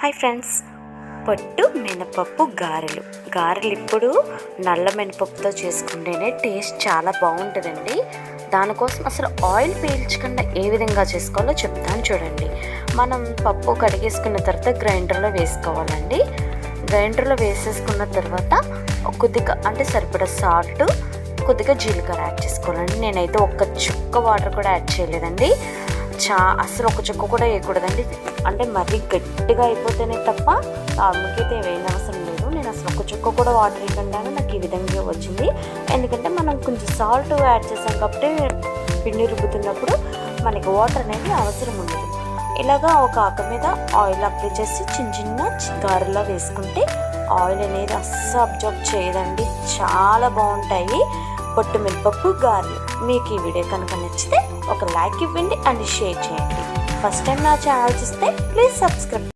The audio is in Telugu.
Hi friends. పొట్టు మినపప్పు గారెలు. గారెలు ఇప్పుడు నల్ల మినపప్పుతో చేసుకుంటేనే టేస్ట్ చాలా బాగుంటుందండి. దానికోసం అసలు ఆయిల్ పీల్చకుండా ఏ విధంగా చేసుకోవాలో చెప్తాను చూడండి. మనం పప్పు కడిగేసుకున్న తర్వాత గ్రైండర్లో వేసుకోవాలండి. గ్రైండర్లో వేసేసుకున్న తర్వాత కొద్దిగా అంటే సరిపడా సాల్ట్ కొద్దిగా జీలకర్ర యాడ్ చేసుకోవాలండి. నేనైతే ఒక్క చుక్క వాటర్ కూడా యాడ్ చేయలేదండి. చా అసలు ఒక చుక్క కూడా వేయకూడదండి. అంటే మరీ గట్టిగా అయిపోతేనే తప్ప అమ్మకైతే వేయని అవసరం లేదు. నేను అసలు ఒక చుక్క కూడా వాటర్ వేయకుండానే నాకు ఈ విధంగా వచ్చింది. ఎందుకంటే మనం కొంచెం సాల్ట్ యాడ్ చేసాం కాబట్టి పిండి రుబ్బుతున్నప్పుడు మనకి వాటర్ అనేది అవసరం ఉండదు. ఇలాగా ఒక ఆక మీద ఆయిల్ అప్లై చేసి చిన్న చిన్న గారెలా వేసుకుంటే ఆయిల్ అనేది అస్సలు అబ్జర్వ్ చేయదండి. చాలా బాగుంటాయి. పొట్టు మినపప్పు గారెలు. మీకు ఈ వీడియో కనుక నచ్చితే ఒక లైక్ ఇవ్వండి అండ్ షేర్ చేయండి. ఫస్ట్ టైం నా ఛానల్ చూస్తే ప్లీజ్ సబ్స్క్రైబ్